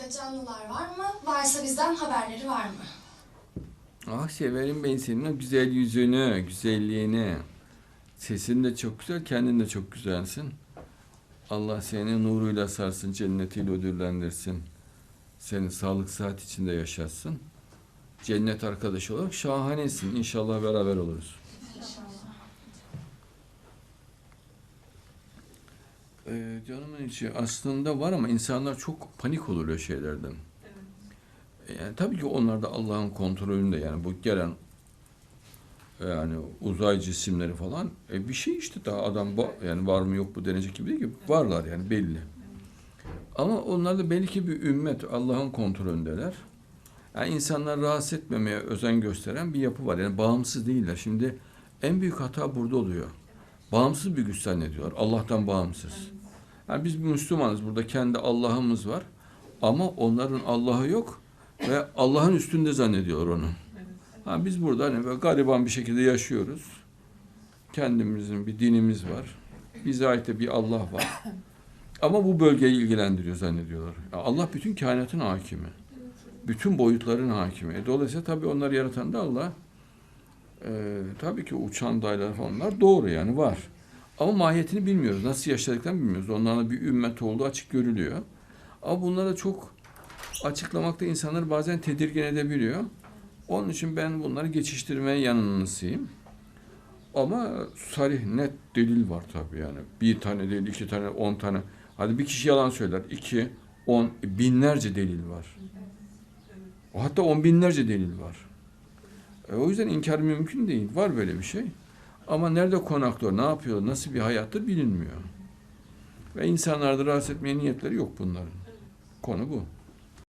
Uzayda canlılar var mı? Varsa bizden haberleri var mı? Ah severim ben senin o güzel yüzünü, güzelliğini. Sesin de çok güzel, kendin de çok güzelsin. Allah seni nuruyla sarsın, cennetiyle ödüllendirsin. Seni sağlık sıhhat içinde yaşatsın. Cennet arkadaşı olarak şahanesin. İnşallah beraber oluruz. İnşallah. Ee, canımın içi aslında var ama insanlar çok panik oluyor şeylerden. Yani tabii ki onlar da Allah'ın kontrolünde yani bu gelen yani uzay cisimleri falan e bir şey işte daha adam ba- yani var mı yok mu denecek gibi değil ki varlar yani belli. Ama onlar da belki bir ümmet Allah'ın kontrolündeler. Yani insanlar rahatsız etmemeye özen gösteren bir yapı var. Yani bağımsız değiller. Şimdi en büyük hata burada oluyor. Bağımsız bir güç zannediyorlar. Allah'tan bağımsız. Yani biz Müslümanız. Burada kendi Allah'ımız var. Ama onların Allah'ı yok ve Allah'ın üstünde zannediyorlar onu. Ha, biz burada hani böyle gariban bir şekilde yaşıyoruz. Kendimizin bir dinimiz var. Bize ait de bir Allah var. Ama bu bölgeyi ilgilendiriyor zannediyorlar. Ya Allah bütün kainatın hakimi. Bütün boyutların hakimi. E, dolayısıyla tabii onları yaratan da Allah. Ee, tabii ki uçan dayılar falan onlar doğru yani var. Ama mahiyetini bilmiyoruz. Nasıl yaşadıklarını bilmiyoruz. Onların bir ümmet olduğu açık görülüyor. Ama bunlara çok açıklamakta insanları bazen tedirgin edebiliyor. Onun için ben bunları geçiştirmeye yanınısıyım. Ama sarih net delil var tabii yani. Bir tane değil, iki tane, on tane. Hadi bir kişi yalan söyler. iki, on, binlerce delil var. Hatta on binlerce delil var. E, o yüzden inkar mümkün değil. Var böyle bir şey. Ama nerede konaklıyor, ne yapıyor, nasıl bir hayattır bilinmiyor. Ve insanlarda rahatsız etmeye niyetleri yok bunların. Konu bu.